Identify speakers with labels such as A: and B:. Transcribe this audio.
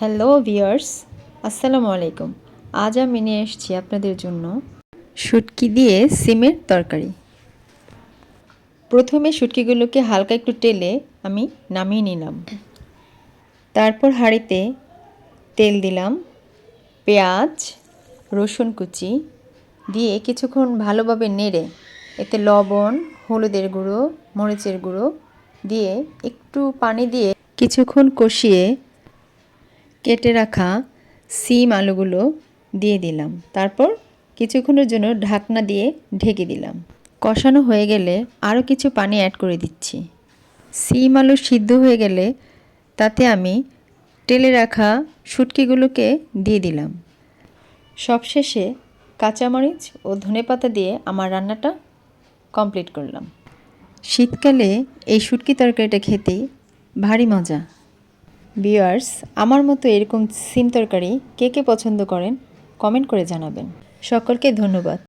A: Hello viewers আসসালামু আলাইকুম আজ আমি নিয়ে এসেছি আপনাদের জন্য শুটকি দিয়ে সিমের তরকারি। প্রথমে শুটকিগুলোকে হালকা একটু টেলে আমি নামিয়ে নিলাম। তারপর হাঁড়িতে তেল দিলাম, পেঁয়াজ, রসুন কুচি দিয়ে কিছুক্ষণ ভালোভাবে নেড়ে, এতে লবণ, হলুদের গুঁড়ো, মরিচের গুঁড়ো দিয়ে একটু পানি দিয়ে কিছুক্ষণ কষিয়ে কেটে রাখা সিম আলুগুলো দিয়ে দিলাম। তারপর কিছুক্ষণের জন্য ঢাকনা দিয়ে ঢেকে দিলাম। কষানো হয়ে গেলে আরও কিছু পানি অ্যাড করে দিচ্ছি। সিম আলু সিদ্ধ হয়ে গেলে তাতে আমি টেলে রাখা শুটকিগুলোকে দিয়ে দিলাম। সবশেষে কাঁচামরিচ ও ধনেপাতা দিয়ে আমার রান্নাটা কমপ্লিট করলাম। শীতকালে এই শুটকি তরকারিটা খেতে ভারী মজা। ভিউয়ার্স, আমার মতো এরকম সিম তরকারি কে কে পছন্দ করেন, কমেন্ট করে জানাবেন। সকলকে ধন্যবাদ।